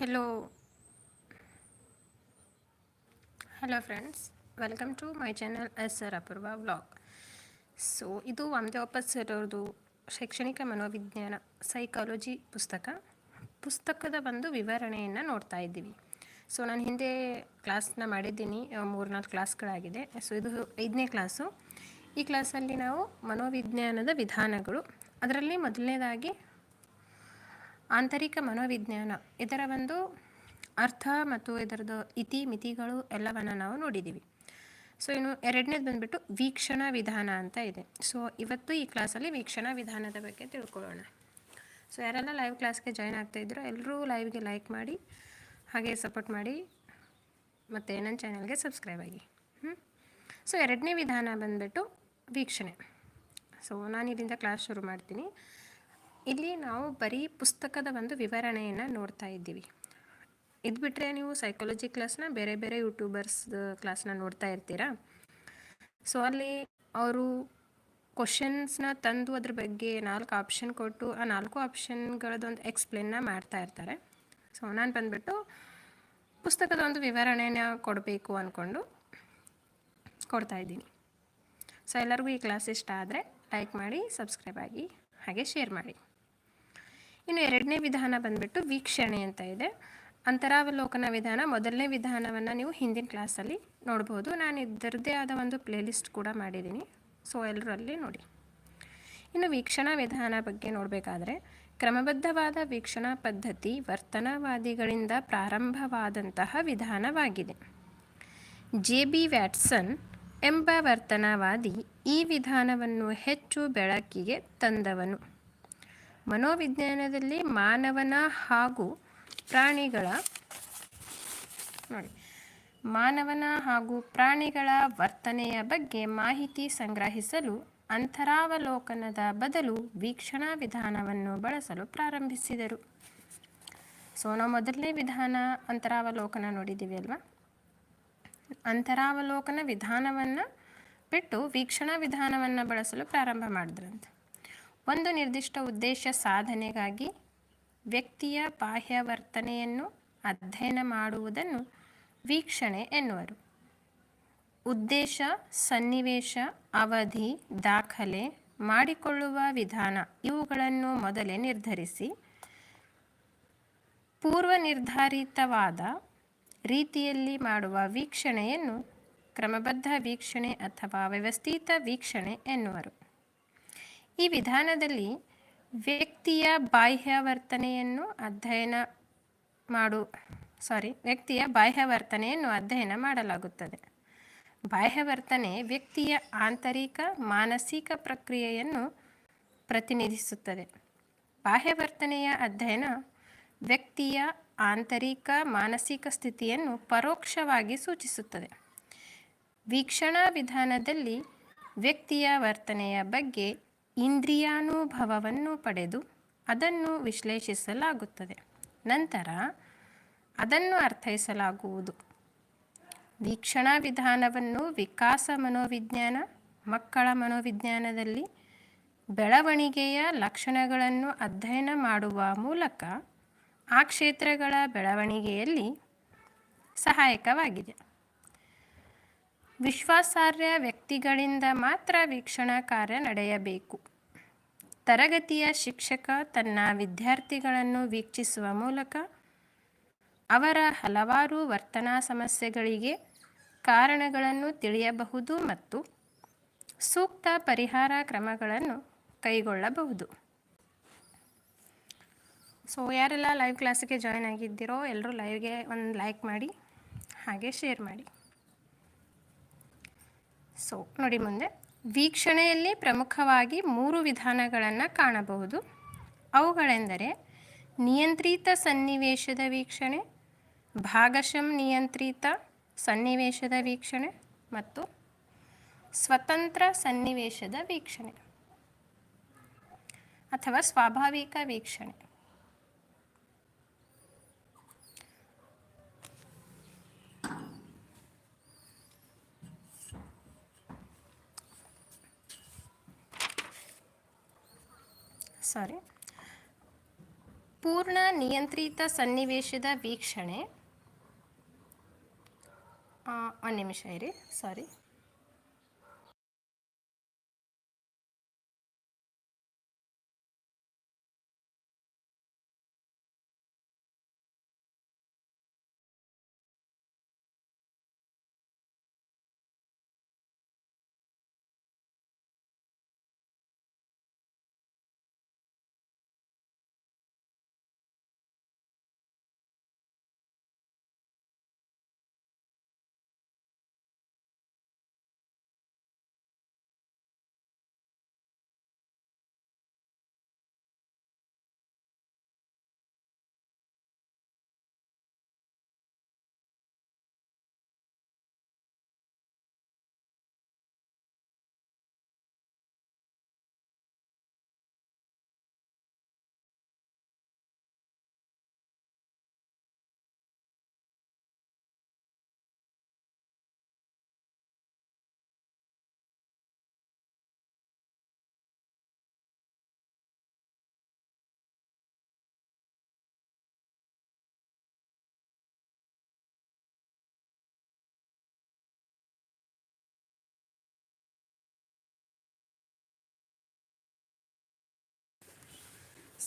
Hello, hello friends welcome to my channel S sir Apoorva vlog so ಇದು Vamadeva sir ಅವ್ರದ್ದು ಶೈಕ್ಷಣಿಕ ಮನೋವಿಜ್ಞಾನ psychology ಪುಸ್ತಕ. ಪುಸ್ತಕದ ಒಂದು ವಿವರಣೆಯನ್ನು ನೋಡ್ತಾ ಇದ್ದೀವಿ. ಸೊ ನಾನು ಹಿಂದೆ ಕ್ಲಾಸ್ನ ಮಾಡಿದ್ದೀನಿ. ಮೂರ್ನಾಲ್ಕು ಕ್ಲಾಸ್ಗಳಾಗಿದೆ ಸೊ ಇದು ಐದನೇ ಕ್ಲಾಸು ಈ ಕ್ಲಾಸಲ್ಲಿ ನಾವು ಮನೋವಿಜ್ಞಾನದ ವಿಧಾನಗಳು. ಅದರಲ್ಲಿ ಮೊದಲನೇದಾಗಿ ಆಂತರಿಕ ಮನೋವಿಜ್ಞಾನ. ಇದರ ಒಂದು ಅರ್ಥ ಮತ್ತು ಇದರದ್ದು ಇತಿ ಮಿತಿಗಳು ಎಲ್ಲವನ್ನು ನಾವು ನೋಡಿದ್ದೀವಿ ಸೊ ಇನ್ನು ಎರಡನೇದು ಬಂದುಬಿಟ್ಟು ವೀಕ್ಷಣಾ ವಿಧಾನ ಅಂತ ಇದೆ. ಸೊ ಇವತ್ತು ಈ ಕ್ಲಾಸಲ್ಲಿ ವೀಕ್ಷಣಾ ವಿಧಾನದ ಬಗ್ಗೆ ತಿಳ್ಕೊಳ್ಳೋಣ. ಸೊ ಯಾರೆಲ್ಲ ಲೈವ್ ಕ್ಲಾಸ್ಗೆ ಜಾಯ್ನ್ ಆಗ್ತಾ ಇದ್ದೀರೋ ಎಲ್ಲರೂ ಲೈವ್ಗೆ ಲೈಕ್ ಮಾಡಿ, ಹಾಗೆ ಸಪೋರ್ಟ್ ಮಾಡಿ, ಮತ್ತು ನನ್ನ ಚಾನಲ್ಗೆ ಸಬ್ಸ್ಕ್ರೈಬ್ ಆಗಿ. ಹ್ಞೂ ಸೊ ಎರಡನೇ ವಿಧಾನ ಬಂದುಬಿಟ್ಟು ವೀಕ್ಷಣೆ. ಸೊ ನಾನು ಇಲ್ಲಿಂದ ಕ್ಲಾಸ್ ಶುರು ಮಾಡ್ತೀನಿ. ಇಲ್ಲಿ ನಾವು ಬರೀ ಪುಸ್ತಕದ ಒಂದು ವಿವರಣೆಯನ್ನು ನೋಡ್ತಾ ಇದ್ದೀವಿ. ಇದು ಬಿಟ್ಟರೆ ನೀವು ಸೈಕಾಲಜಿ ಕ್ಲಾಸ್ನ ಬೇರೆ ಬೇರೆ ಯೂಟ್ಯೂಬರ್ಸ್ ಕ್ಲಾಸ್ನ ನೋಡ್ತಾ ಇರ್ತೀರಾ? ಸೊ ಅಲ್ಲಿ ಅವರು ಕ್ವಶನ್ಸ್ನ ತಂದು ಅದ್ರ ಬಗ್ಗೆ ನಾಲ್ಕು ಆಪ್ಷನ್ ಕೊಟ್ಟು, ಆ ನಾಲ್ಕು ಆಪ್ಷನ್ಗಳದೊಂದು ಎಕ್ಸ್ಪ್ಲೇನ್ನ ಮಾಡ್ತಾ ಇರ್ತಾರೆ. ಸೊ ನಾನು ಬಂದುಬಿಟ್ಟು ಪುಸ್ತಕದ ಒಂದು ವಿವರಣೆನ ಕೊಡಬೇಕು ಅಂದ್ಕೊಂಡು ಕೊಡ್ತಾ ಇದ್ದೀನಿ. ಸೊ ಎಲ್ಲರಿಗೂ ಈ ಕ್ಲಾಸ್ ಇಷ್ಟ ಆದರೆ ಲೈಕ್ ಮಾಡಿ ಸಬ್ಸ್ಕ್ರೈಬ್ ಆಗಿ, ಹಾಗೆ ಶೇರ್ ಮಾಡಿ. ಇನ್ನು ಎರಡನೇ ವಿಧಾನ ಬಂದ್ಬಿಟ್ಟು ವೀಕ್ಷಣೆ ಅಂತ ಇದೆ. ಅಂತರಾವಲೋಕನ ವಿಧಾನ ಮೊದಲನೇ ವಿಧಾನವನ್ನು ನೀವು ಹಿಂದಿನ ಕ್ಲಾಸಲ್ಲಿ ನೋಡ್ಬೋದು. ನಾನು ಇದರದ್ದೇ ಆದ ಒಂದು ಪ್ಲೇಲಿಸ್ಟ್ ಕೂಡ ಮಾಡಿದ್ದೀನಿ. ಸೊ ಎಲ್ಲರೂ ಅಲ್ಲಿ ನೋಡಿ. ಇನ್ನು ವೀಕ್ಷಣಾ ವಿಧಾನ ಬಗ್ಗೆ ನೋಡಬೇಕಾದ್ರೆ, ಕ್ರಮಬದ್ಧವಾದ ವೀಕ್ಷಣಾ ಪದ್ಧತಿ ವರ್ತನವಾದಿಗಳಿಂದ ಪ್ರಾರಂಭವಾದಂತಹ ವಿಧಾನವಾಗಿದೆ. ಜೆ ಬಿ ವ್ಯಾಟ್ಸನ್ ಎಂಬ ವರ್ತನವಾದಿ ಈ ವಿಧಾನವನ್ನು ಹೆಚ್ಚು ಬೆಳಕಿಗೆ ತಂದವನು. ಮನೋವಿಜ್ಞಾನದಲ್ಲಿ ಮಾನವನ ಹಾಗೂ ಪ್ರಾಣಿಗಳ ನೋಡಿ. ಮಾನವನ ಹಾಗೂ ಪ್ರಾಣಿಗಳ ವರ್ತನೆಯ ಬಗ್ಗೆ ಮಾಹಿತಿ ಸಂಗ್ರಹಿಸಲು ಅಂತರಾವಲೋಕನದ ಬದಲು ವೀಕ್ಷಣಾ ವಿಧಾನವನ್ನು ಬಳಸಲು ಪ್ರಾರಂಭಿಸಿದರು. ಸೊ ನಾವು ಮೊದಲನೇ ವಿಧಾನ ಅಂತರಾವಲೋಕನ ನೋಡಿದ್ದೀವಿ ಅಲ್ವಾ? ಅಂತರಾವಲೋಕನ ವಿಧಾನವನ್ನು ಬಿಟ್ಟು ವೀಕ್ಷಣಾ ವಿಧಾನವನ್ನು ಬಳಸಲು ಪ್ರಾರಂಭ ಮಾಡಿದ್ರಂತೆ. ಒಂದು ನಿರ್ದಿಷ್ಟ ಉದ್ದೇಶ ಸಾಧನೆಗಾಗಿ ವ್ಯಕ್ತಿಯ ಬಾಹ್ಯ ವರ್ತನೆಯನ್ನು ಅಧ್ಯಯನ ಮಾಡುವುದನ್ನು ವೀಕ್ಷಣೆ ಎನ್ನುವರು. ಉದ್ದೇಶ, ಸನ್ನಿವೇಶ, ಅವಧಿ, ದಾಖಲೆ, ಮಾಡಿಕೊಳ್ಳುವ ವಿಧಾನ ಇವುಗಳನ್ನು ಮೊದಲೇ ನಿರ್ಧರಿಸಿ ಪೂರ್ವ ನಿರ್ಧಾರಿತವಾದ ರೀತಿಯಲ್ಲಿ ಮಾಡುವ ವೀಕ್ಷಣೆಯನ್ನು ಕ್ರಮಬದ್ಧ ವೀಕ್ಷಣೆ ಅಥವಾ ವ್ಯವಸ್ಥಿತ ವೀಕ್ಷಣೆ ಎನ್ನುವರು. ಈ ವಿಧಾನದಲ್ಲಿ ವ್ಯಕ್ತಿಯ ಬಾಹ್ಯ ವರ್ತನೆಯನ್ನು ಅಧ್ಯಯನ ಮಾಡು ಸಾರಿ ವ್ಯಕ್ತಿಯ ಬಾಹ್ಯ ವರ್ತನೆಯನ್ನು ಅಧ್ಯಯನ ಮಾಡಲಾಗುತ್ತದೆ. ಬಾಹ್ಯ ವರ್ತನೆ ವ್ಯಕ್ತಿಯ ಆಂತರಿಕ, ಮಾನಸಿಕ ಪ್ರಕ್ರಿಯೆಯನ್ನು ಪ್ರತಿನಿಧಿಸುತ್ತದೆ. ಬಾಹ್ಯ ವರ್ತನೆಯ ಅಧ್ಯಯನ ವ್ಯಕ್ತಿಯ ಆಂತರಿಕ, ಮಾನಸಿಕ ಸ್ಥಿತಿಯನ್ನು ಪರೋಕ್ಷವಾಗಿ ಸೂಚಿಸುತ್ತದೆ. ವೀಕ್ಷಣಾ ವಿಧಾನದಲ್ಲಿ ವ್ಯಕ್ತಿಯ ವರ್ತನೆಯ ಬಗ್ಗೆ ಇಂದ್ರಿಯಾನುಭವವನ್ನು ಪಡೆದು ಅದನ್ನು ವಿಶ್ಲೇಷಿಸಲಾಗುತ್ತದೆ. ನಂತರ ಅದನ್ನು ಅರ್ಥೈಸಲಾಗುವುದು. ವೀಕ್ಷಣಾ ವಿಧಾನವನ್ನು ವಿಕಾಸ ಮನೋವಿಜ್ಞಾನ, ಮಕ್ಕಳ ಮನೋವಿಜ್ಞಾನದಲ್ಲಿ ಬೆಳವಣಿಗೆಯ ಲಕ್ಷಣಗಳನ್ನು ಅಧ್ಯಯನ ಮಾಡುವ ಮೂಲಕ ಆ ಕ್ಷೇತ್ರಗಳ ಬೆಳವಣಿಗೆಯಲ್ಲಿ ಸಹಾಯಕವಾಗಿದೆ. ವಿಶ್ವಾಸಾರ್ಹ ವ್ಯಕ್ತಿಗಳಿಂದ ಮಾತ್ರ ವೀಕ್ಷಣಾ ಕಾರ್ಯ ನಡೆಯಬೇಕು. ತರಗತಿಯ ಶಿಕ್ಷಕ ತನ್ನ ವಿದ್ಯಾರ್ಥಿಗಳನ್ನು ವೀಕ್ಷಿಸುವ ಮೂಲಕ ಅವರ ಹಲವಾರು ವರ್ತನಾ ಸಮಸ್ಯೆಗಳಿಗೆ ಕಾರಣಗಳನ್ನು ತಿಳಿಯಬಹುದು ಮತ್ತು ಸೂಕ್ತ ಪರಿಹಾರ ಕ್ರಮಗಳನ್ನು ಕೈಗೊಳ್ಳಬಹುದು. ಸೊ ಯಾರೆಲ್ಲ ಲೈವ್ ಕ್ಲಾಸಿಗೆ ಜಾಯ್ನ್ ಆಗಿದ್ದೀರೋ ಎಲ್ಲರೂ ಲೈವ್ಗೆ ಒಂದು ಲೈಕ್ ಮಾಡಿ, ಹಾಗೆ ಶೇರ್ ಮಾಡಿ. ಸೊ ನೋಡಿ ಮುಂದೆ. ವೀಕ್ಷಣೆಯಲ್ಲಿ ಪ್ರಮುಖವಾಗಿ ಮೂರು ವಿಧಾನಗಳನ್ನು ಕಾಣಬಹುದು. ಅವುಗಳೆಂದರೆ ನಿಯಂತ್ರಿತ ಸನ್ನಿವೇಶದ ವೀಕ್ಷಣೆ, ಭಾಗಶಃ ನಿಯಂತ್ರಿತ ಸನ್ನಿವೇಶದ ವೀಕ್ಷಣೆ ಮತ್ತು ಸ್ವತಂತ್ರ ಸನ್ನಿವೇಶದ ವೀಕ್ಷಣೆ ಅಥವಾ ಸ್ವಾಭಾವಿಕ ವೀಕ್ಷಣೆ. ಸಾರಿ ಪೂರ್ಣ ನಿಯಂತ್ರಿತ ಸನ್ನಿವೇಶದ ವೀಕ್ಷಣೆ. ಒಂದು ನಿಮಿಷ ಇರಿ. Sorry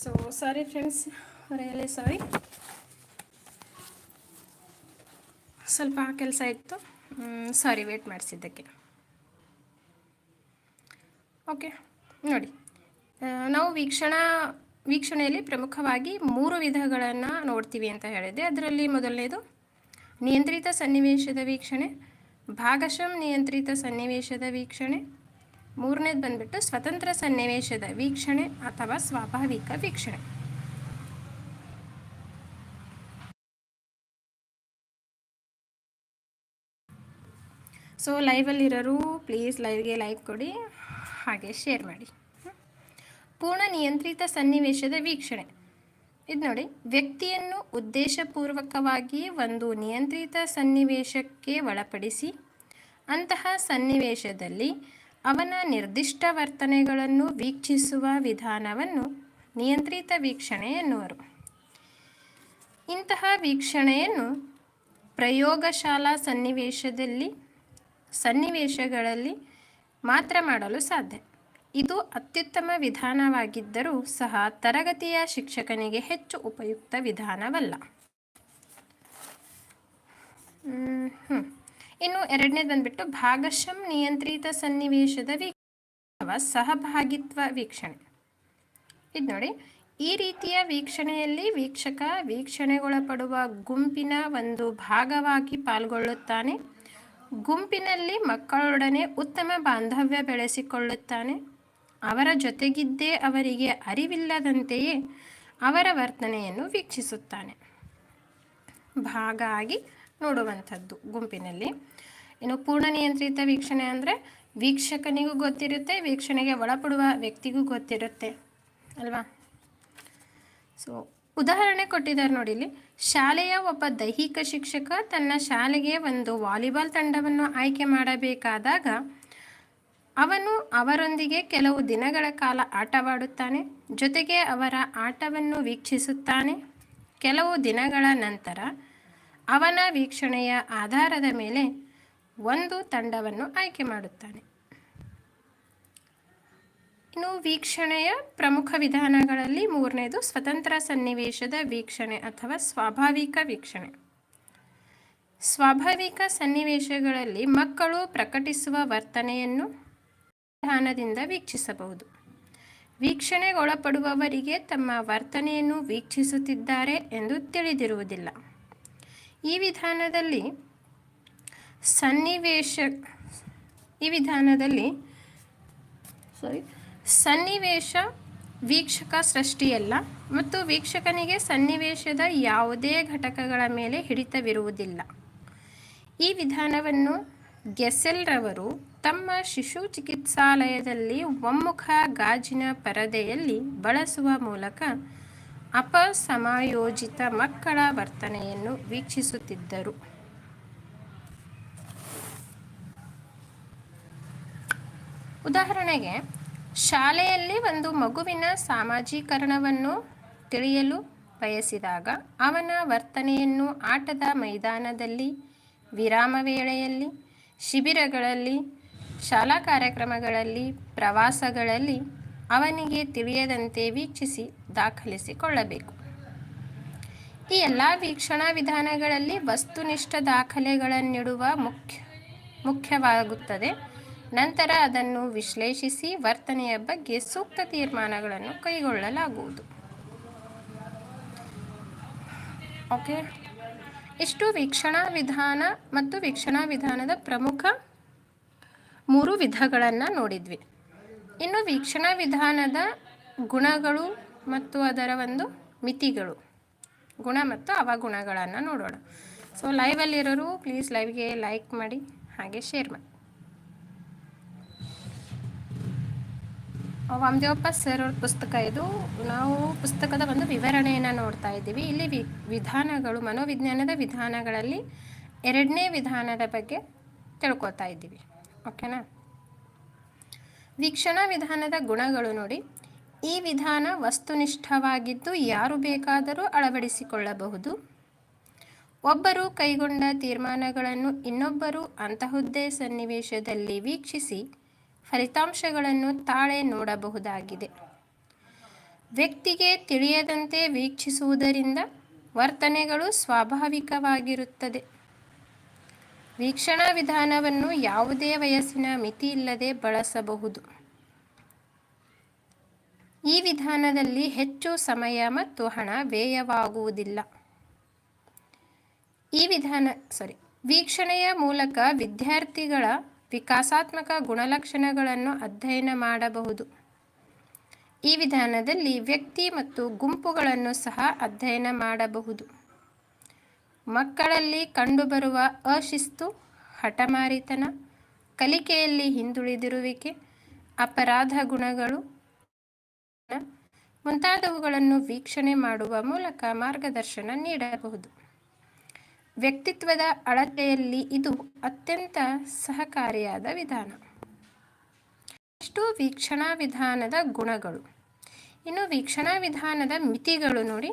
so sorry friends really sorry ಸ್ವಲ್ಪ ಕೆಲಸ ಇತ್ತು. ಸಾರಿ ವೇಟ್ ಮಾಡಿಸಿದ್ದಕ್ಕೆ. ಓಕೆ ನೋಡಿ. ನಾವು ವೀಕ್ಷಣಾ, ವೀಕ್ಷಣೆಯಲ್ಲಿ ಪ್ರಮುಖವಾಗಿ ಮೂರು ವಿಧಗಳನ್ನು ನೋಡ್ತೀವಿ ಅಂತ ಹೇಳಿದೆ ಅದರಲ್ಲಿ ಮೊದಲನೇದು ನಿಯಂತ್ರಿತ ಸನ್ನಿವೇಶದ ವೀಕ್ಷಣೆ, ಭಾಗಶಃ ನಿಯಂತ್ರಿತ ಸನ್ನಿವೇಶದ ವೀಕ್ಷಣೆ ಮೂರನೇದು ಬಂದ್ಬಿಟ್ಟು ಸ್ವತಂತ್ರ ಸನ್ನಿವೇಶದ ವೀಕ್ಷಣೆ ಅಥವಾ ಸ್ವಾಭಾವಿಕ ವೀಕ್ಷಣೆ. ಸೊ ಲೈವಲ್ಲಿರೋರು ಪ್ಲೀಸ್ ಲೈವ್ಗೆ ಲೈಕ್ ಕೊಡಿ, ಹಾಗೆ ಶೇರ್ ಮಾಡಿ. ಪೂರ್ಣ ನಿಯಂತ್ರಿತ ಸನ್ನಿವೇಶದ ವೀಕ್ಷಣೆ. ಇದು ನೋಡಿ, ವ್ಯಕ್ತಿಯನ್ನು ಉದ್ದೇಶಪೂರ್ವಕವಾಗಿ ಒಂದು ನಿಯಂತ್ರಿತ ಸನ್ನಿವೇಶಕ್ಕೆ ಒಳಪಡಿಸಿ, ಅಂತಹ ಸನ್ನಿವೇಶದಲ್ಲಿ ಅವನ ನಿರ್ದಿಷ್ಟ ವರ್ತನೆಗಳನ್ನು ವೀಕ್ಷಿಸುವ ವಿಧಾನವನ್ನು ನಿಯಂತ್ರಿತ ವೀಕ್ಷಣೆ ಎನ್ನುವರು. ಇಂತಹ ವೀಕ್ಷಣೆಯನ್ನು ಪ್ರಯೋಗಶಾಲಾ ಸನ್ನಿವೇಶದಲ್ಲಿ, ಸನ್ನಿವೇಶಗಳಲ್ಲಿ ಮಾತ್ರ ಮಾಡಲು ಸಾಧ್ಯ. ಇದು ಅತ್ಯುತ್ತಮ ವಿಧಾನವಾಗಿದ್ದರೂ ಸಹ ತರಗತಿಯ ಶಿಕ್ಷಕನಿಗೆ ಹೆಚ್ಚು ಉಪಯುಕ್ತ ವಿಧಾನವಲ್ಲ. ಹ್ಮ್. ಇನ್ನು ಎರಡನೇದು ಬಂದ್ಬಿಟ್ಟು ಭಾಗಶಃ ನಿಯಂತ್ರಿತ ಸನ್ನಿವೇಶದ ವೀಕ್ಷಣೆ ಅಥವಾ ಸಹಭಾಗಿತ್ವ ವೀಕ್ಷಣೆ. ಇದು ನೋಡಿ, ಈ ರೀತಿಯ ವೀಕ್ಷಣೆಯಲ್ಲಿ ವೀಕ್ಷಕ ವೀಕ್ಷಣೆಗೊಳಪಡುವ ಗುಂಪಿನ ಒಂದು ಭಾಗವಾಗಿ ಪಾಲ್ಗೊಳ್ಳುತ್ತಾನೆ. ಗುಂಪಿನಲ್ಲಿ ಮಕ್ಕಳೊಡನೆ ಉತ್ತಮ ಬಾಂಧವ್ಯ ಬೆಳೆಸಿಕೊಳ್ಳುತ್ತಾನೆ. ಅವರ ಜೊತೆಗಿದ್ದೇ ಅವರಿಗೆ ಅರಿವಿಲ್ಲದಂತೆಯೇ ಅವರ ವರ್ತನೆಯನ್ನು ವೀಕ್ಷಿಸುತ್ತಾನೆ. ಭಾಗ ಆಗಿ ನೋಡುವಂಥದ್ದು ಗುಂಪಿನಲ್ಲಿ. ಇನ್ನು ಪೂರ್ಣ ನಿಯಂತ್ರಿತ ವೀಕ್ಷಣೆ ಅಂದರೆ ವೀಕ್ಷಕನಿಗೂ ಗೊತ್ತಿರುತ್ತೆ, ವೀಕ್ಷಣೆಗೆ ಒಳಪಡುವ ವ್ಯಕ್ತಿಗೂ ಗೊತ್ತಿರುತ್ತೆ. ಅಲ್ವಾ? ಸೊ ಉದಾಹರಣೆ ಕೊಟ್ಟಿದ್ದಾರೆ ನೋಡಿ ಇಲ್ಲಿ. ಶಾಲೆಯ ಒಬ್ಬ ದೈಹಿಕ ಶಿಕ್ಷಕ ತನ್ನ ಶಾಲೆಗೆ ಒಂದು ವಾಲಿಬಾಲ್ ತಂಡವನ್ನು ಆಯ್ಕೆ ಮಾಡಬೇಕಾದಾಗ ಅವನು ಅವರೊಂದಿಗೆ ಕೆಲವು ದಿನಗಳ ಕಾಲ ಆಟವಾಡುತ್ತಾನೆ, ಜೊತೆಗೆ ಅವರ ಆಟವನ್ನು ವೀಕ್ಷಿಸುತ್ತಾನೆ. ಕೆಲವು ದಿನಗಳ ನಂತರ ಅವನ ವೀಕ್ಷಣೆಯ ಆಧಾರದ ಮೇಲೆ ಒಂದು ತಂಡವನ್ನು ಆಯ್ಕೆ ಮಾಡುತ್ತಾನೆ. ಇನ್ನು ವೀಕ್ಷಣೆಯ ಪ್ರಮುಖ ವಿಧಾನಗಳಲ್ಲಿ ಮೂರನೇದು ಸ್ವತಂತ್ರ ಸನ್ನಿವೇಶದ ವೀಕ್ಷಣೆ ಅಥವಾ ಸ್ವಾಭಾವಿಕ ವೀಕ್ಷಣೆ. ಸ್ವಾಭಾವಿಕ ಸನ್ನಿವೇಶಗಳಲ್ಲಿ ಮಕ್ಕಳು ಪ್ರಕಟಿಸುವ ವರ್ತನೆಯನ್ನು ವಿಧಾನದಿಂದ ವೀಕ್ಷಿಸಬಹುದು. ವೀಕ್ಷಣೆಗೊಳಪಡುವವರಿಗೆ ತಮ್ಮ ವರ್ತನೆಯನ್ನು ವೀಕ್ಷಿಸುತ್ತಿದ್ದಾರೆ ಎಂದು ತಿಳಿದಿರುವುದಿಲ್ಲ. ಈ ವಿಧಾನದಲ್ಲಿ ಸನ್ನಿವೇಶ ಈ ವಿಧಾನದಲ್ಲಿ ಸಾರಿ ಸನ್ನಿವೇಶ ವೀಕ್ಷಕ ಸೃಷ್ಟಿಯಲ್ಲ ಮತ್ತು ವೀಕ್ಷಕನಿಗೆ ಸನ್ನಿವೇಶದ ಯಾವುದೇ ಘಟಕಗಳ ಮೇಲೆ ಹಿಡಿತವಿರುವುದಿಲ್ಲ. ಈ ವಿಧಾನವನ್ನು ಗೆಸೆಲ್ರವರು ತಮ್ಮ ಶಿಶು ಚಿಕಿತ್ಸಾಲಯದಲ್ಲಿ ಒಮ್ಮುಖ ಗಾಜಿನ ಪರದೆಯಲ್ಲಿ ಬಳಸುವ ಮೂಲಕ ಅಪಸಮಾಯೋಜಿತ ಮಕ್ಕಳ ವರ್ತನೆಯನ್ನು ವೀಕ್ಷಿಸುತ್ತಿದ್ದರು. ಉದಾಹರಣೆಗೆ, ಶಾಲೆಯಲ್ಲಿ ಒಂದು ಮಗುವಿನ ಸಾಮಾಜೀಕರಣವನ್ನು ತಿಳಿಯಲು ಬಯಸಿದಾಗ, ಅವನ ವರ್ತನೆಯನ್ನು ಆಟದ ಮೈದಾನದಲ್ಲಿ, ವಿರಾಮ ವೇಳೆಯಲ್ಲಿ, ಶಿಬಿರಗಳಲ್ಲಿ, ಶಾಲಾ ಕಾರ್ಯಕ್ರಮಗಳಲ್ಲಿ, ಪ್ರವಾಸಗಳಲ್ಲಿ ಅವನಿಗೆ ತಿಳಿಯದಂತೆ ವೀಕ್ಷಿಸಿ ದಾಖಲಿಸಿಕೊಳ್ಳಬೇಕು. ಈ ಎಲ್ಲ ವೀಕ್ಷಣಾ ವಿಧಾನಗಳಲ್ಲಿ ವಸ್ತುನಿಷ್ಠ ದಾಖಲೆಗಳನ್ನಿಡುವ ಮುಖ್ಯ, ಮುಖ್ಯವಾಗುತ್ತದೆ. ನಂತರ ಅದನ್ನು ವಿಶ್ಲೇಷಿಸಿ ವರ್ತನೆಯ ಬಗ್ಗೆ ಸೂಕ್ತ ತೀರ್ಮಾನಗಳನ್ನು ಕೈಗೊಳ್ಳಲಾಗುವುದು. ಓಕೆ. ಇಷ್ಟು ವೀಕ್ಷಣಾ ವಿಧಾನ ಮತ್ತು ವೀಕ್ಷಣಾ ವಿಧಾನದ ಪ್ರಮುಖ ಮೂರು ವಿಧಗಳನ್ನು ನೋಡಿದ್ವಿ. ಇನ್ನು ವೀಕ್ಷಣಾ ವಿಧಾನದ ಗುಣಗಳು ಮತ್ತು ಅದರ ಒಂದು ಮಿತಿಗಳು, ಗುಣ ಮತ್ತು ಅವಗುಣಗಳನ್ನು ನೋಡೋಣ. ಸೊ ಲೈವಲ್ಲಿರೋರು ಪ್ಲೀಸ್ ಲೈವ್ಗೆ ಲೈಕ್ ಮಾಡಿ, ಹಾಗೆ ಶೇರ್ ಮಾಡಿ. ವಾಮದೇವಪ್ಪ ಸರ್ ಅವ್ರ ಪುಸ್ತಕ ಇದು. ನಾವು ಪುಸ್ತಕದ ಒಂದು ವಿವರಣೆಯನ್ನು ನೋಡ್ತಾ ಇದ್ದೀವಿ. ಇಲ್ಲಿ ವಿ, ವಿಧಾನಗಳು, ಮನೋವಿಜ್ಞಾನದ ವಿಧಾನಗಳಲ್ಲಿ ಎರಡನೇ ವಿಧಾನದ ಬಗ್ಗೆ ತಿಳ್ಕೊತಾ ಇದ್ದೀವಿ. ಓಕೆನಾ? ವೀಕ್ಷಣಾ ವಿಧಾನದ ಗುಣಗಳು ನೋಡಿ. ಈ ವಿಧಾನ ವಸ್ತುನಿಷ್ಠವಾಗಿದ್ದು ಯಾರು ಬೇಕಾದರೂ ಅಳವಡಿಸಿಕೊಳ್ಳಬಹುದು. ಒಬ್ಬರು ಕೈಗೊಂಡ ತೀರ್ಮಾನಗಳನ್ನು ಇನ್ನೊಬ್ಬರು ಅಂತಹುದ್ದೇ ಸನ್ನಿವೇಶದಲ್ಲಿ ವೀಕ್ಷಿಸಿ ಫಲಿತಾಂಶಗಳನ್ನು ತಾಳೆ ನೋಡಬಹುದಾಗಿದೆ. ವ್ಯಕ್ತಿಗೆ ತಿಳಿಯದಂತೆ ವೀಕ್ಷಿಸುವುದರಿಂದ ವರ್ತನೆಗಳು ಸ್ವಾಭಾವಿಕವಾಗಿರುತ್ತದೆ. ವೀಕ್ಷಣಾ ವಿಧಾನವನ್ನು ಯಾವುದೇ ವಯಸ್ಸಿನ ಮಿತಿಯಿಲ್ಲದೆ ಬಳಸಬಹುದು. ಈ ವಿಧಾನದಲ್ಲಿ ಹೆಚ್ಚು ಸಮಯ ಮತ್ತು ಹಣ ವ್ಯಯವಾಗುವುದಿಲ್ಲ. ಈ ವಿಧಾನ ಸಾರಿ ವೀಕ್ಷಣೆಯ ಮೂಲಕ ವಿದ್ಯಾರ್ಥಿಗಳ ವಿಕಾಸಾತ್ಮಕ ಗುಣಲಕ್ಷಣಗಳನ್ನು ಅಧ್ಯಯನ ಮಾಡಬಹುದು. ಈ ವಿಧಾನದಲ್ಲಿ ವ್ಯಕ್ತಿ ಮತ್ತು ಗುಂಪುಗಳನ್ನು ಸಹ ಅಧ್ಯಯನ ಮಾಡಬಹುದು. ಮಕ್ಕಳಲ್ಲಿ ಕಂಡುಬರುವ ಅಶಿಸ್ತು, ಹಠಮಾರಿತನ, ಕಲಿಕೆಯಲ್ಲಿ ಹಿಂದುಳಿದಿರುವಿಕೆ, ಅಪರಾಧ ಗುಣಗಳು ಮುಂತಾದವುಗಳನ್ನು ವೀಕ್ಷಣೆ ಮಾಡುವ ಮೂಲಕ ಮಾರ್ಗದರ್ಶನ ನೀಡಬಹುದು. ವ್ಯಕ್ತಿತ್ವದ ಅಳತೆಯಲ್ಲಿ ಇದು ಅತ್ಯಂತ ಸಹಕಾರಿಯಾದ ವಿಧಾನ. ಇಷ್ಟು ವೀಕ್ಷಣಾ ವಿಧಾನದ ಗುಣಗಳು. ಇನ್ನು ವೀಕ್ಷಣಾ ವಿಧಾನದ ಮಿತಿಗಳು ನೋಡಿ.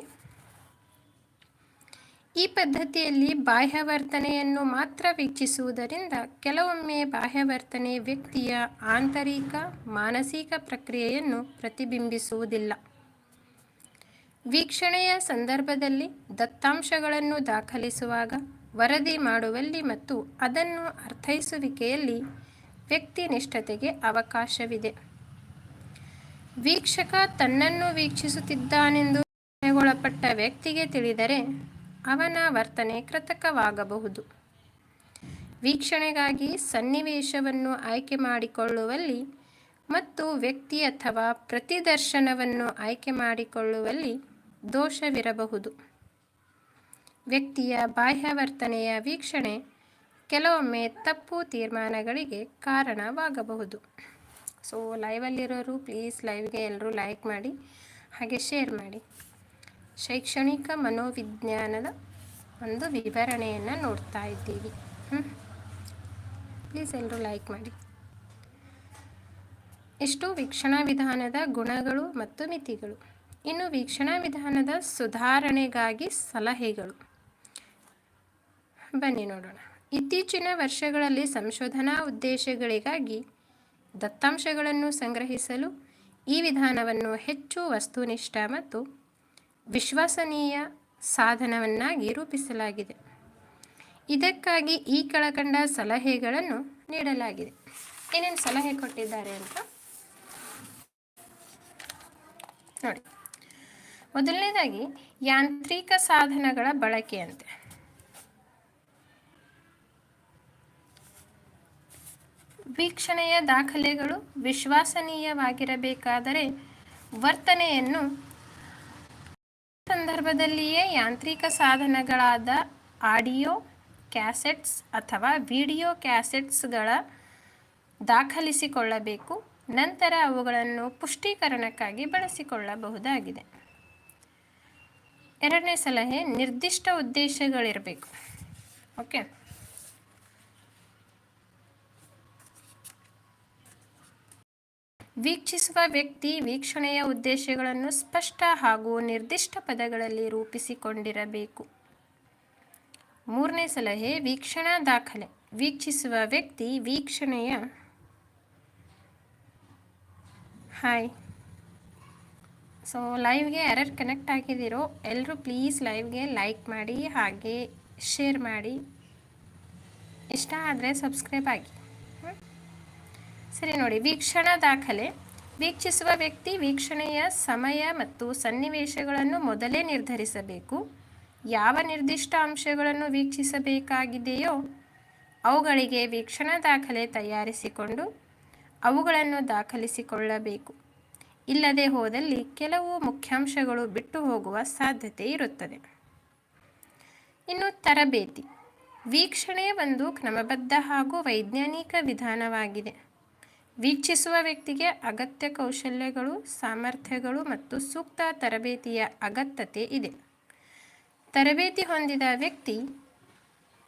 ಈ ಪದ್ಧತಿಯಲ್ಲಿ ಬಾಹ್ಯವರ್ತನೆಯನ್ನು ಮಾತ್ರ ವೀಕ್ಷಿಸುವುದರಿಂದ ಕೆಲವೊಮ್ಮೆ ಬಾಹ್ಯವರ್ತನೆ ವ್ಯಕ್ತಿಯ ಆಂತರಿಕ, ಮಾನಸಿಕ ಪ್ರಕ್ರಿಯೆಯನ್ನು ಪ್ರತಿಬಿಂಬಿಸುವುದಿಲ್ಲ. ವೀಕ್ಷಣೆಯ ಸಂದರ್ಭದಲ್ಲಿ ದತ್ತಾಂಶಗಳನ್ನು ದಾಖಲಿಸುವಾಗ ವರದಿ ಮಾಡುವಲ್ಲಿ ಮತ್ತು ಅದನ್ನು ಅರ್ಥೈಸುವಿಕೆಯಲ್ಲಿ ವ್ಯಕ್ತಿನಿಷ್ಠತೆಗೆ ಅವಕಾಶವಿದೆ. ವೀಕ್ಷಕ ತನ್ನನ್ನು ವೀಕ್ಷಿಸುತ್ತಿದ್ದಾನೆಂದು ಒಳಪಟ್ಟ ವ್ಯಕ್ತಿಗೆ ತಿಳಿದರೆ ಅವನ ವರ್ತನೆ ಕೃತಕವಾಗಬಹುದು. ವೀಕ್ಷಣೆಗಾಗಿ ಸನ್ನಿವೇಶವನ್ನು ಆಯ್ಕೆ ಮಾಡಿಕೊಳ್ಳುವಲ್ಲಿ ಮತ್ತು ವ್ಯಕ್ತಿ ಅಥವಾ ಪ್ರತಿದರ್ಶನವನ್ನು ಆಯ್ಕೆ ಮಾಡಿಕೊಳ್ಳುವಲ್ಲಿ ದೋಷವಿರಬಹುದು. ವ್ಯಕ್ತಿಯ ಬಾಹ್ಯವರ್ತನೆಯ ವೀಕ್ಷಣೆ ಕೆಲವೊಮ್ಮೆ ತಪ್ಪು ತೀರ್ಮಾನಗಳಿಗೆ ಕಾರಣವಾಗಬಹುದು. ಸೊ ಲೈವಲ್ಲಿರೋರು ಪ್ಲೀಸ್ ಲೈವ್ಗೆ ಎಲ್ಲರೂ ಲೈಕ್ ಮಾಡಿ, ಹಾಗೆ ಶೇರ್ ಮಾಡಿ. ಶೈಕ್ಷಣಿಕ ಮನೋವಿಜ್ಞಾನದ ಒಂದು ವಿವರಣೆಯನ್ನು ನೋಡ್ತಾ ಇದ್ದೀವಿ. ಪ್ಲೀಸ್ ಎಲ್ಲರೂ ಲೈಕ್ ಮಾಡಿ. ಇಷ್ಟು ವೀಕ್ಷಣಾ ವಿಧಾನದ ಗುಣಗಳು ಮತ್ತು ಮಿತಿಗಳು. ಇನ್ನು ವೀಕ್ಷಣಾ ವಿಧಾನದ ಸುಧಾರಣೆಗಾಗಿ ಸಲಹೆಗಳು. ಬನ್ನಿ ನೋಡೋಣ. ಇತ್ತೀಚಿನ ವರ್ಷಗಳಲ್ಲಿ ಸಂಶೋಧನಾ ಉದ್ದೇಶಗಳಿಗಾಗಿ ದತ್ತಾಂಶಗಳನ್ನು ಸಂಗ್ರಹಿಸಲು ಈ ವಿಧಾನವನ್ನು ಹೆಚ್ಚು ವಸ್ತುನಿಷ್ಠ ಮತ್ತು ವಿಶ್ವಸನೀಯ ಸಾಧನವನ್ನಾಗಿ ರೂಪಿಸಲಾಗಿದೆ. ಇದಕ್ಕಾಗಿ ಈ ಕೆಳಕಂಡ ಸಲಹೆಗಳನ್ನು ನೀಡಲಾಗಿದೆ. ಏನೇನು ಸಲಹೆ ಕೊಟ್ಟಿದ್ದಾರೆ ಅಂತ ನೋಡಿ. ಮೊದಲನೇದಾಗಿ ಯಾಂತ್ರಿಕ ಸಾಧನಗಳ ಬಳಕೆಯಂತೆ. ವೀಕ್ಷಣೆಯ ದಾಖಲೆಗಳು ವಿಶ್ವಾಸನೀಯವಾಗಿರಬೇಕಾದರೆ ವರ್ತನೆಯನ್ನು ಸಂದರ್ಭದಲ್ಲಿಯೇ ಯಾಂತ್ರಿಕ ಸಾಧನಗಳಾದ ಆಡಿಯೋ, ಕ್ಯಾಸೆಟ್ಸ್ ಅಥವಾ ವಿಡಿಯೋ ಕ್ಯಾಸೆಟ್ಸ್ಗಳ ದಾಖಲಿಸಿಕೊಳ್ಳಬೇಕು. ನಂತರ ಅವುಗಳನ್ನು ಪುಷ್ಟೀಕರಣಕ್ಕಾಗಿ ಬಳಸಿಕೊಳ್ಳಬಹುದಾಗಿದೆ. ಎರಡನೇ ಸಲಹೆ ನಿರ್ದಿಷ್ಟ ಉದ್ದೇಶಗಳಿರಬೇಕು. ಓಕೆ? ವೀಕ್ಷಿಸುವ ವ್ಯಕ್ತಿ ವೀಕ್ಷಣೆಯ ಉದ್ದೇಶಗಳನ್ನು ಸ್ಪಷ್ಟ ಹಾಗೂ ನಿರ್ದಿಷ್ಟ ಪದಗಳಲ್ಲಿ ರೂಪಿಸಿಕೊಂಡಿರಬೇಕು. ಮೂರನೇ ಸಲಹೆ ವೀಕ್ಷಣಾ ದಾಖಲೆ. ವೀಕ್ಷಿಸುವ ವ್ಯಕ್ತಿ ವೀಕ್ಷಣೆಯ ಹಾಯ್ ಸೊ ಲೈವ್ಗೆ ಯಾರ್ಯಾರು ಕನೆಕ್ಟ್ ಆಗಿದ್ದೀರೋ ಎಲ್ಲರೂ ಪ್ಲೀಸ್ ಲೈವ್ಗೆ ಲೈಕ್ ಮಾಡಿ, ಹಾಗೆ ಶೇರ್ ಮಾಡಿ. ಇಷ್ಟ ಆದರೆ ಸಬ್ಸ್ಕ್ರೈಬ್ ಆಗಿ? ಸರಿ ನೋಡಿ, ವೀಕ್ಷಣಾ ದಾಖಲೆ. ವೀಕ್ಷಿಸುವ ವ್ಯಕ್ತಿ ವೀಕ್ಷಣೆಯ ಸಮಯ ಮತ್ತು ಸನ್ನಿವೇಶಗಳನ್ನು ಮೊದಲೇ ನಿರ್ಧರಿಸಬೇಕು. ಯಾವ ನಿರ್ದಿಷ್ಟ ಅಂಶಗಳನ್ನು ವೀಕ್ಷಿಸಬೇಕಾಗಿದೆಯೋ ಅವುಗಳಿಗೆ ವೀಕ್ಷಣಾ ದಾಖಲೆ ತಯಾರಿಸಿಕೊಂಡು ಅವುಗಳನ್ನು ದಾಖಲಿಸಿಕೊಳ್ಳಬೇಕು. ಇಲ್ಲದೆ ಹೋದಲ್ಲಿ ಕೆಲವು ಮುಖ್ಯಾಂಶಗಳು ಬಿಟ್ಟು ಹೋಗುವ ಸಾಧ್ಯತೆ ಇರುತ್ತದೆ. ಇನ್ನು ತರಬೇತಿ. ವೀಕ್ಷಣೆ ಒಂದು ಕ್ರಮಬದ್ಧ ಹಾಗೂ ವೈಜ್ಞಾನಿಕ ವಿಧಾನವಾಗಿದೆ. ವೀಕ್ಷಿಸುವ ವ್ಯಕ್ತಿಗೆ ಅಗತ್ಯ ಕೌಶಲ್ಯಗಳು, ಸಾಮರ್ಥ್ಯಗಳು ಮತ್ತು ಸೂಕ್ತ ತರಬೇತಿಯ ಅಗತ್ಯತೆ ಇದೆ. ತರಬೇತಿ ಹೊಂದಿದ ವ್ಯಕ್ತಿ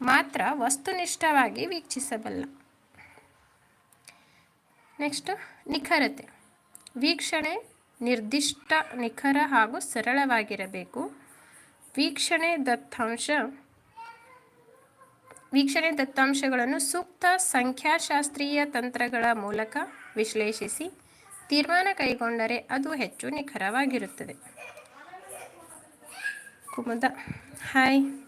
ಮಾತ್ರ ವಸ್ತುನಿಷ್ಠವಾಗಿ ವೀಕ್ಷಿಸಬಲ್ಲ. ನೆಕ್ಸ್ಟ್ ನಿಖರತೆ. ವೀಕ್ಷಣೆ ನಿರ್ದಿಷ್ಟ, ನಿಖರ ಹಾಗೂ ಸರಳವಾಗಿರಬೇಕು. ವೀಕ್ಷಣೆ ದತ್ತಾಂಶ. ವೀಕ್ಷಣೆ ದತ್ತಾಂಶಗಳನ್ನು ಸೂಕ್ತ ಸಂಖ್ಯಾಶಾಸ್ತ್ರೀಯ ತಂತ್ರಗಳ ಮೂಲಕ ವಿಶ್ಲೇಷಿಸಿ ತೀರ್ಮಾನ ಕೈಗೊಂಡರೆ ಅದು ಹೆಚ್ಚು ನಿಖರವಾಗಿರುತ್ತದೆ. ಕುಮದ. ಹಾಯ್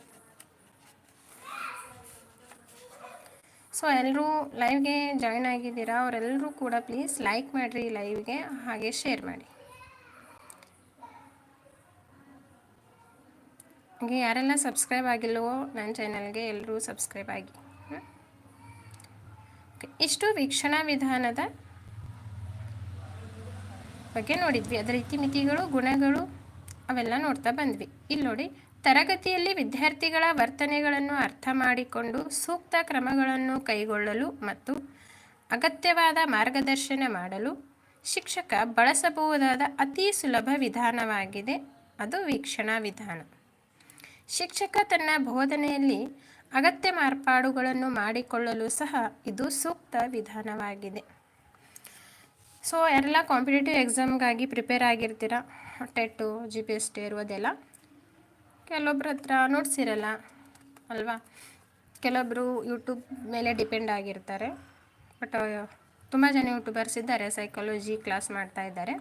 ಸೊ ಎಲ್ಲರೂ ಲೈವ್ಗೆ ಜಾಯ್ನ್ ಆಗಿದ್ದೀರಾ ಅವರೆಲ್ಲರೂ ಕೂಡ ಪ್ಲೀಸ್ ಲೈಕ್ ಮಾಡಿರಿ ಲೈವ್ಗೆ ಹಾಗೆ ಶೇರ್ ಮಾಡಿ. ಹಾಗೆ ಯಾರೆಲ್ಲ ಸಬ್ಸ್ಕ್ರೈಬ್ ಆಗಿಲ್ಲವೋ ನನ್ನ ಚಾನಲ್ಗೆ ಎಲ್ಲರೂ ಸಬ್ಸ್ಕ್ರೈಬ್ ಆಗಿ? ಇಷ್ಟು ವೀಕ್ಷಣಾ ವಿಧಾನದ ಬಗ್ಗೆ ನೋಡಿದ್ವಿ. ಅದರ ಇತಿಮಿತಿಗಳು ಗುಣಗಳು ಅವೆಲ್ಲ ನೋಡ್ತಾ ಬಂದ್ವಿ. ಇಲ್ಲಿ ನೋಡಿ ತರಗತಿಯಲ್ಲಿ ವಿದ್ಯಾರ್ಥಿಗಳ ವರ್ತನೆಗಳನ್ನು ಅರ್ಥ ಮಾಡಿಕೊಂಡು ಸೂಕ್ತ ಕ್ರಮಗಳನ್ನು ಕೈಗೊಳ್ಳಲು ಮತ್ತು ಅಗತ್ಯವಾದ ಮಾರ್ಗದರ್ಶನ ಮಾಡಲು ಶಿಕ್ಷಕ ಬಳಸಬಹುದಾದ ಅತಿ ಸುಲಭ ವಿಧಾನವಾಗಿದೆ. ಅದು ವೀಕ್ಷಣಾ ವಿಧಾನ. ಶಿಕ್ಷಕ ತನ್ನ ಬೋಧನೆಯಲ್ಲಿ ಅಗತ್ಯ ಮಾರ್ಪಾಡುಗಳನ್ನು ಮಾಡಿಕೊಳ್ಳಲು ಸಹ ಇದು ಸೂಕ್ತ ವಿಧಾನವಾಗಿದೆ. ಸೊ ಎಲ್ಲ ಕಾಂಪಿಟೇಟಿವ್ ಎಕ್ಸಾಮ್ಗಾಗಿ prepare ಆಗಿರ್ತೀರ? TET G P S T ಇರುವುದೆಲ್ಲ. ಕೆಲವೊಬ್ರ ಹತ್ರ ನೋಟ್ಸ್ ಅಲ್ವಾ? ಕೆಲವೊಬ್ಬರು ಯೂಟ್ಯೂಬ್ ಮೇಲೆ ಡಿಪೆಂಡ್ ಆಗಿರ್ತಾರೆ. ಬಟ್ ತುಂಬ ಜನ ಯೂಟ್ಯೂಬರ್ಸ್ ಇದ್ದಾರೆ ಸೈಕಾಲಜಿ ಕ್ಲಾಸ್ ಮಾಡ್ತಾ ಇದ್ದಾರೆ.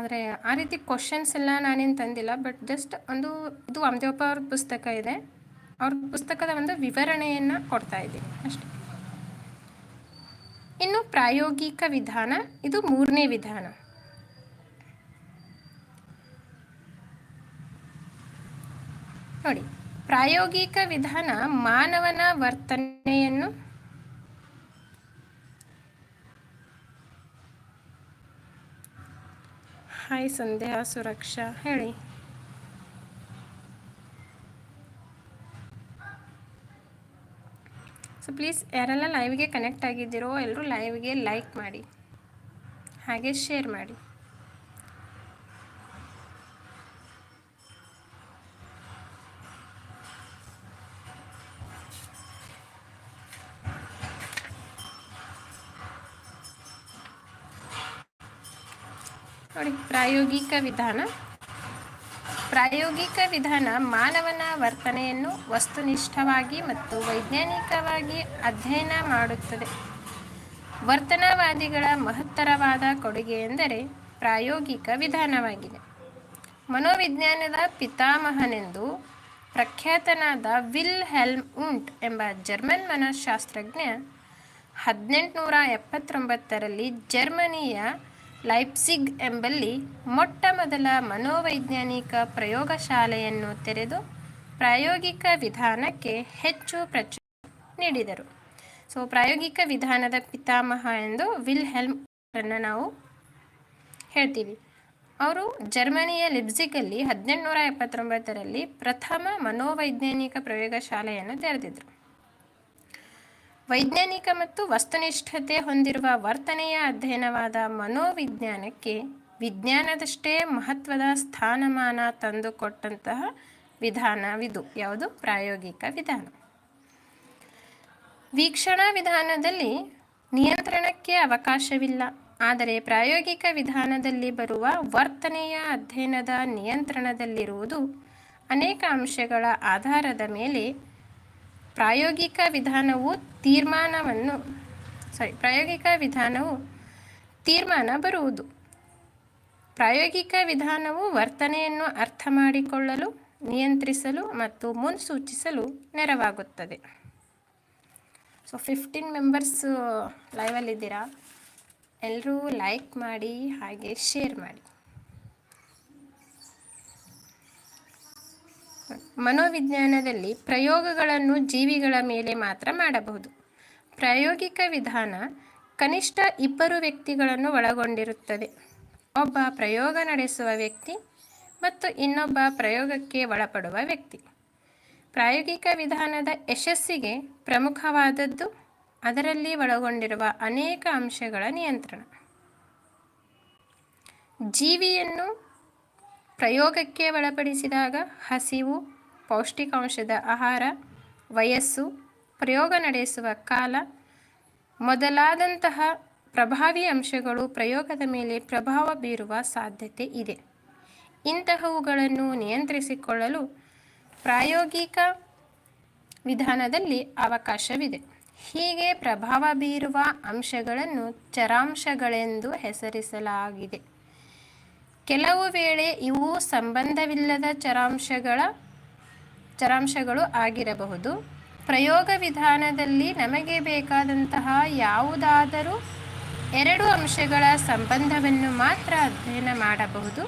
ಆದರೆ ಆ ರೀತಿ ಕ್ವಶನ್ಸ್ ಎಲ್ಲ ನಾನೇನು ತಂದಿಲ್ಲ ಬಟ್ ಜಸ್ಟ್ ಒಂದು, ಇದು ವಾಮದೇವಪ್ಪ ಅವ್ರ ಪುಸ್ತಕ ಇದೆ. ಅವ್ರ ಪುಸ್ತಕದ ಒಂದು ವಿವರಣೆಯನ್ನು ಕೊಡ್ತಾ ಇದ್ದೀನಿ ಅಷ್ಟೇ. ಇನ್ನು ಪ್ರಾಯೋಗಿಕ ವಿಧಾನ, ಇದು ಮೂರನೇ ವಿಧಾನ. ನೋಡಿ, ಪ್ರಾಯೋಗಿಕ ವಿಧಾನ ಮಾನವನ ವರ್ತನೆಯನ್ನು ಹಾಯ್ ಸಂಧ್ಯಾ, ಸುರಕ್ಷಾ, ಹೇಳಿ. ಸೊ ಪ್ಲೀಸ್ ಯಾರೆಲ್ಲ ಲೈವ್ಗೆ ಕನೆಕ್ಟ್ ಆಗಿದ್ದೀರೋ ಎಲ್ಲರೂ ಲೈವ್ಗೆ ಲೈಕ್ ಮಾಡಿ. ಹಾಗೆ ಶೇರ್ ಮಾಡಿ ನೋಡಿ ಪ್ರಾಯೋಗಿಕ ವಿಧಾನ. ಪ್ರಾಯೋಗಿಕ ವಿಧಾನ ಮಾನವನ ವರ್ತನೆಯನ್ನು ವಸ್ತುನಿಷ್ಠವಾಗಿ ಮತ್ತು ವೈಜ್ಞಾನಿಕವಾಗಿ ಅಧ್ಯಯನ ಮಾಡುತ್ತದೆ. ವರ್ತನವಾದಿಗಳ ಮಹತ್ತರವಾದ ಕೊಡುಗೆ ಎಂದರೆ ಪ್ರಾಯೋಗಿಕ ವಿಧಾನವಾಗಿದೆ. ಮನೋವಿಜ್ಞಾನದ ಪಿತಾಮಹನೆಂದು ಪ್ರಖ್ಯಾತನಾದ ವಿಲ್ ಹೆಲ್ಮ್ ಉಂಟ್ ಎಂಬ ಜರ್ಮನ್ ಮನಃಶಾಸ್ತ್ರಜ್ಞ ಹದಿನೆಂಟುನೂರ ಎಪ್ಪತ್ತೊಂಬತ್ತರಲ್ಲಿ ಜರ್ಮನಿಯ ಲೈಪ್ಸಿಗ್ ಎಂಬಲ್ಲಿ ಮೊಟ್ಟ ಮೊದಲ ಮನೋವೈಜ್ಞಾನಿಕ ಪ್ರಯೋಗಶಾಲೆಯನ್ನು ತೆರೆದು ಪ್ರಾಯೋಗಿಕ ವಿಧಾನಕ್ಕೆ ಹೆಚ್ಚು ಪ್ರಚುರ ನೀಡಿದರು. ಸೊ ಪ್ರಾಯೋಗಿಕ ವಿಧಾನದ ಪಿತಾಮಹ ಎಂದು ವಿಲ್ ಹೆಲ್ಮ್ ನಾವು ಹೇಳ್ತೀವಿ. ಅವರು ಜರ್ಮನಿಯ ಲಿಬ್ಸಿಗಲ್ಲಿ ಹದಿನೆಂಟುನೂರ ಎಪ್ಪತ್ತೊಂಬತ್ತರಲ್ಲಿ ಪ್ರಥಮ ಮನೋವೈಜ್ಞಾನಿಕ ಪ್ರಯೋಗಶಾಲೆಯನ್ನು ತೆರೆದಿದ್ದರು ವೈಜ್ಞಾನಿಕ ಮತ್ತು ವಸ್ತುನಿಷ್ಠತೆ ಹೊಂದಿರುವ ವರ್ತನೆಯ ಅಧ್ಯಯನವಾದ ಮನೋವಿಜ್ಞಾನಕ್ಕೆ ವಿಜ್ಞಾನದಷ್ಟೇ ಮಹತ್ವದ ಸ್ಥಾನಮಾನ ತಂದುಕೊಟ್ಟಂತಹ ವಿಧಾನವಿದು. ಯಾವುದು? ಪ್ರಾಯೋಗಿಕ ವಿಧಾನ. ವೀಕ್ಷಣಾ ವಿಧಾನದಲ್ಲಿ ನಿಯಂತ್ರಣಕ್ಕೆ ಅವಕಾಶವಿಲ್ಲ. ಆದರೆ ಪ್ರಾಯೋಗಿಕ ವಿಧಾನದಲ್ಲಿ ಬರುವ ವರ್ತನೆಯ ಅಧ್ಯಯನದ ನಿಯಂತ್ರಣದಲ್ಲಿರುವುದು ಅನೇಕ ಅಂಶಗಳ ಆಧಾರದ ಮೇಲೆ ಪ್ರಾಯೋಗಿಕ ವಿಧಾನವು ತೀರ್ಮಾನವನ್ನು ಸಾರಿ ಪ್ರಾಯೋಗಿಕ ವಿಧಾನವು ತೀರ್ಮಾನ ಬರುವುದು. ಪ್ರಾಯೋಗಿಕ ವಿಧಾನವು ವರ್ತನೆಯನ್ನು ಅರ್ಥ ಮಾಡಿಕೊಳ್ಳಲು, ನಿಯಂತ್ರಿಸಲು ಮತ್ತು ಮುನ್ಸೂಚಿಸಲು ನೆರವಾಗುತ್ತದೆ. ಸೊ ಫಿಫ್ಟೀನ್ ಮೆಂಬರ್ಸ್ ಲೈವಲ್ಲಿದ್ದೀರಾ ಎಲ್ಲರೂ ಲೈಕ್ ಮಾಡಿ, ಹಾಗೆ ಶೇರ್ ಮಾಡಿ. ಮನೋವಿಜ್ಞಾನದಲ್ಲಿ ಪ್ರಯೋಗಗಳನ್ನು ಜೀವಿಗಳ ಮೇಲೆ ಮಾತ್ರ ಮಾಡಬಹುದು. ಪ್ರಾಯೋಗಿಕ ವಿಧಾನ ಕನಿಷ್ಠ ಇಬ್ಬರು ವ್ಯಕ್ತಿಗಳನ್ನು ಒಳಗೊಂಡಿರುತ್ತದೆ. ಒಬ್ಬ ಪ್ರಯೋಗ ನಡೆಸುವ ವ್ಯಕ್ತಿ ಮತ್ತು ಇನ್ನೊಬ್ಬ ಪ್ರಯೋಗಕ್ಕೆ ಒಳಪಡುವ ವ್ಯಕ್ತಿ. ಪ್ರಾಯೋಗಿಕ ವಿಧಾನದ ಯಶಸ್ಸಿಗೆ ಪ್ರಮುಖವಾದದ್ದು ಅದರಲ್ಲಿ ಒಳಗೊಂಡಿರುವ ಅನೇಕ ಅಂಶಗಳ ನಿಯಂತ್ರಣ. ಜೀವಿಯನ್ನು ಪ್ರಯೋಗಕ್ಕೆ ಒಳಪಡಿಸಿದಾಗ ಹಸಿವು, ಪೌಷ್ಟಿಕಾಂಶದ ಆಹಾರ, ವಯಸ್ಸು, ಪ್ರಯೋಗ ನಡೆಸುವ ಕಾಲ, ಮೊದಲಾದಂತಹ ಪ್ರಭಾವಿ ಅಂಶಗಳು ಪ್ರಯೋಗದ ಮೇಲೆ ಪ್ರಭಾವ ಬೀರುವ ಸಾಧ್ಯತೆ ಇದೆ. ಇಂತಹವುಗಳನ್ನು ನಿಯಂತ್ರಿಸಿಕೊಳ್ಳಲು ಪ್ರಾಯೋಗಿಕ ವಿಧಾನದಲ್ಲಿ ಅವಕಾಶವಿದೆ. ಹೀಗೆ ಪ್ರಭಾವ ಬೀರುವ ಅಂಶಗಳನ್ನು ಚರಾಂಶಗಳೆಂದು ಹೆಸರಿಸಲಾಗಿದೆ. ಕೆಲವು ವೇಳೆ ಇವು ಸಂಬಂಧವಿಲ್ಲದ ಚರಾಂಶಗಳ, ಚರಾಂಶಗಳು ಆಗಿರಬಹುದು. ಪ್ರಯೋಗ ವಿಧಾನದಲ್ಲಿ ನಮಗೆ ಬೇಕಾದಂತಹ ಯಾವುದಾದರೂ ಎರಡು ಅಂಶಗಳ ಸಂಬಂಧವನ್ನು ಮಾತ್ರ ಅಧ್ಯಯನ ಮಾಡಬಹುದು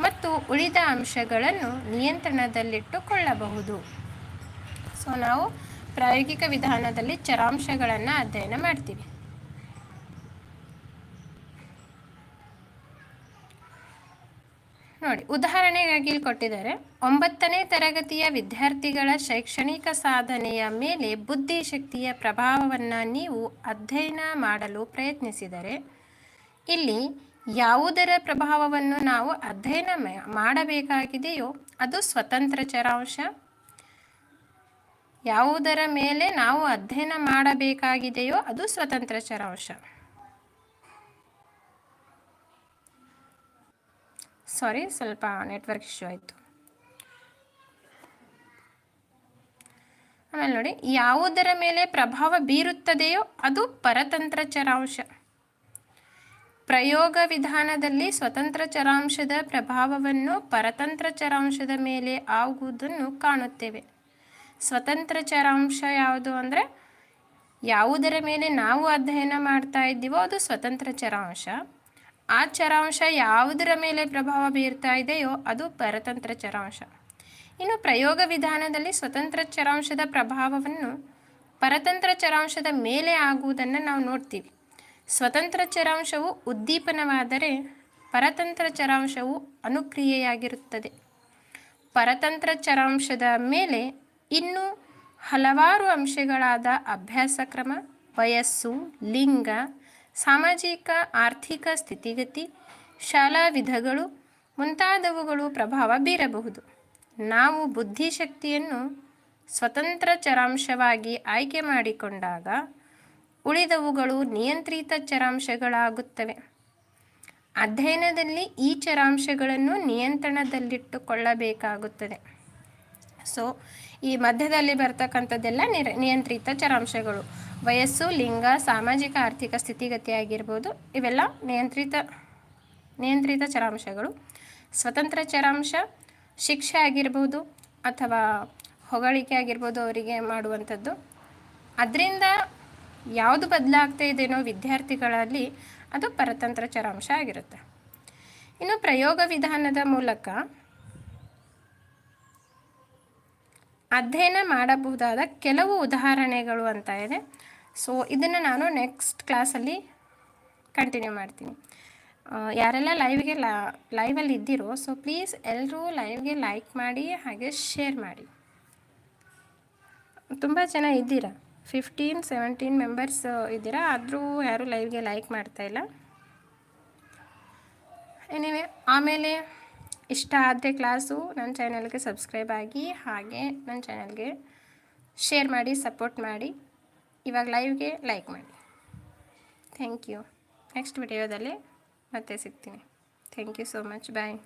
ಮತ್ತು ಉಳಿದ ಅಂಶಗಳನ್ನು ನಿಯಂತ್ರಣದಲ್ಲಿಟ್ಟುಕೊಳ್ಳಬಹುದು. ಸೊ ನಾವು ಪ್ರಾಯೋಗಿಕ ವಿಧಾನದಲ್ಲಿ ಚರಾಂಶಗಳನ್ನು ಅಧ್ಯಯನ ಮಾಡ್ತೀವಿ. ನೋಡಿ, ಉದಾಹರಣೆಗಾಗಿ ಕೊಟ್ಟಿದ್ದಾರೆ, ಒಂಬತ್ತನೇ ತರಗತಿಯ ವಿದ್ಯಾರ್ಥಿಗಳ ಶೈಕ್ಷಣಿಕ ಸಾಧನೆಯ ಮೇಲೆ ಬುದ್ಧಿಶಕ್ತಿಯ ಪ್ರಭಾವವನ್ನು ನೀವು ಅಧ್ಯಯನ ಮಾಡಲು ಪ್ರಯತ್ನಿಸಿದರೆ, ಇಲ್ಲಿ ಯಾವುದರ ಪ್ರಭಾವವನ್ನು ನಾವು ಅಧ್ಯಯನ ಮಾಡಬೇಕಾಗಿದೆಯೋ ಅದು ಸ್ವತಂತ್ರ ಚರಾಂಶ. ಯಾವುದರ ಮೇಲೆ ನಾವು ಅಧ್ಯಯನ ಮಾಡಬೇಕಾಗಿದೆಯೋ ಅದು ಸ್ವತಂತ್ರ ಚರಾಂಶ. ಸಾರಿ ಸ್ವಲ್ಪ ನೆಟ್ವರ್ಕ್ ಇಶ್ಯೂ ಆಯಿತು. ಆಮೇಲೆ ನೋಡಿ, ಯಾವುದರ ಮೇಲೆ ಪ್ರಭಾವ ಬೀರುತ್ತದೆಯೋ ಅದು ಪರತಂತ್ರ ಚರಾಂಶ. ಪ್ರಯೋಗ ವಿಧಾನದಲ್ಲಿ ಸ್ವತಂತ್ರ ಚರಾಂಶದ ಪ್ರಭಾವವನ್ನು ಪರತಂತ್ರ ಚರಾಂಶದ ಮೇಲೆ ಆಗುವುದನ್ನು ಕಾಣುತ್ತೇವೆ. ಸ್ವತಂತ್ರ ಚರಾಂಶ ಯಾವುದು ಅಂದರೆ, ಯಾವುದರ ಮೇಲೆ ನಾವು ಅಧ್ಯಯನ ಮಾಡ್ತಾ ಇದ್ದೀವೋ ಅದು ಸ್ವತಂತ್ರ ಚರಾಂಶ. ಆ ಚರಾಂಶ ಯಾವುದರ ಮೇಲೆ ಪ್ರಭಾವ ಬೀರ್ತಾ ಇದೆಯೋ ಅದು ಪರತಂತ್ರ ಚರಾಂಶ. ಇನ್ನು ಪ್ರಯೋಗ ವಿಧಾನದಲ್ಲಿ ಸ್ವತಂತ್ರ ಚರಾಂಶದ ಪ್ರಭಾವವನ್ನು ಪರತಂತ್ರ ಚರಾಂಶದ ಮೇಲೆ ಆಗುವುದನ್ನು ನಾವು ನೋಡ್ತೀವಿ. ಸ್ವತಂತ್ರ ಚರಾಂಶವು ಉದ್ದೀಪನವಾದರೆ ಪರತಂತ್ರ ಚರಾಂಶವು ಅನುಕ್ರಿಯೆಯಾಗಿರುತ್ತದೆ. ಪರತಂತ್ರ ಚರಾಂಶದ ಮೇಲೆ ಇನ್ನೂ ಹಲವಾರು ಅಂಶಗಳಾದ ಅಭ್ಯಾಸ ಕ್ರಮ ವಯಸ್ಸು, ಲಿಂಗ ಸಾಮಾಜಿಕ, ಆರ್ಥಿಕ ಸ್ಥಿತಿಗತಿ, ಶಾಲಾ ವಿಧಗಳು ಮುಂತಾದವುಗಳು ಪ್ರಭಾವ ಬೀರಬಹುದು. ನಾವು ಬುದ್ಧಿಶಕ್ತಿಯನ್ನು ಸ್ವತಂತ್ರ ಚರಾಂಶವಾಗಿ ಆಯ್ಕೆ ಮಾಡಿಕೊಂಡಾಗ ಉಳಿದವುಗಳು ನಿಯಂತ್ರಿತ ಚರಾಂಶಗಳಾಗುತ್ತವೆ. ಅಧ್ಯಯನದಲ್ಲಿ ಈ ಚರಾಂಶಗಳನ್ನು ನಿಯಂತ್ರಣದಲ್ಲಿಟ್ಟುಕೊಳ್ಳಬೇಕಾಗುತ್ತದೆ. ಸೊ ಈ ಮಧ್ಯದಲ್ಲಿ ಬರ್ತಕ್ಕಂಥದ್ದೆಲ್ಲ ನಿರ, ನಿಯಂತ್ರಿತ ಚರಾಂಶಗಳು. ವಯಸ್ಸು, ಲಿಂಗ, ಸಾಮಾಜಿಕ, ಆರ್ಥಿಕ ಸ್ಥಿತಿಗತಿ ಆಗಿರ್ಬೋದು ಇವೆಲ್ಲ ನಿಯಂತ್ರಿತ ನಿಯಂತ್ರಿತ ಚರಾಂಶಗಳು. ಸ್ವತಂತ್ರ ಚರಾಂಶ, ಶಿಕ್ಷೆ ಆಗಿರ್ಬೋದು ಅಥವಾ ಹೊಗಳಿಕೆ ಆಗಿರ್ಬೋದು ಅವರಿಗೆ ಮಾಡುವಂಥದ್ದು. ಅದರಿಂದ ಯಾವುದು ಬದಲಾಗ್ತಾ ಇದೆಯೋ ವಿದ್ಯಾರ್ಥಿಗಳಲ್ಲಿ ಅದು ಪರತಂತ್ರ ಚರಾಂಶ ಆಗಿರುತ್ತೆ. ಇನ್ನು ಪ್ರಯೋಗ ವಿಧಾನದ ಮೂಲಕ ಅಧ್ಯಯನ ಮಾಡಬಹುದಾದ ಕೆಲವು ಉದಾಹರಣೆಗಳು ಅಂತ ಇದೆ. ಸೊ ಇದನ್ನು ನಾನು ನೆಕ್ಸ್ಟ್ ಕ್ಲಾಸಲ್ಲಿ ಕಂಟಿನ್ಯೂ ಮಾಡ್ತೀನಿ. ಯಾರೆಲ್ಲ ಲೈವ್ಗೆ ಲಾ ಲೈವಲ್ಲಿ ಇದ್ದೀರೋ ಸೊ ಪ್ಲೀಸ್ ಎಲ್ಲರೂ ಲೈವ್ಗೆ ಲೈಕ್ ಮಾಡಿ, ಹಾಗೆ ಶೇರ್ ಮಾಡಿ. ತುಂಬ ಜನ ಇದ್ದೀರಾ? ಫಿಫ್ಟೀನ್ ಸೆವೆಂಟೀನ್ ಮೆಂಬರ್ಸ್ ಇದ್ದೀರಾ? ಆದರೂ ಯಾರೂ ಲೈವ್ಗೆ ಲೈಕ್ ಮಾಡ್ತಾಯಿಲ್ಲ ಎನಿವೆ ಆಮೇಲೆ ಇಷ್ಟ ಆದರೆ ಕ್ಲಾಸು ನನ್ನ ಚಾನಲ್ಗೆ ಸಬ್ಸ್ಕ್ರೈಬ್ ಆಗಿ ಹಾಗೆ ನನ್ನ ಚಾನಲ್ಗೆ ಶೇರ್ ಮಾಡಿ, ಸಪೋರ್ಟ್ ಮಾಡಿ. ಇವಾಗ ಲೈವ್ಗೆ ಲೈಕ್ ಮಾಡಿ. Thank you. ನೆಕ್ಸ್ಟ್ ವಿಡಿಯೋದಲ್ಲಿ ಮತ್ತೆ ಸಿಗ್ತೀನಿ. Thank you so much. Bye.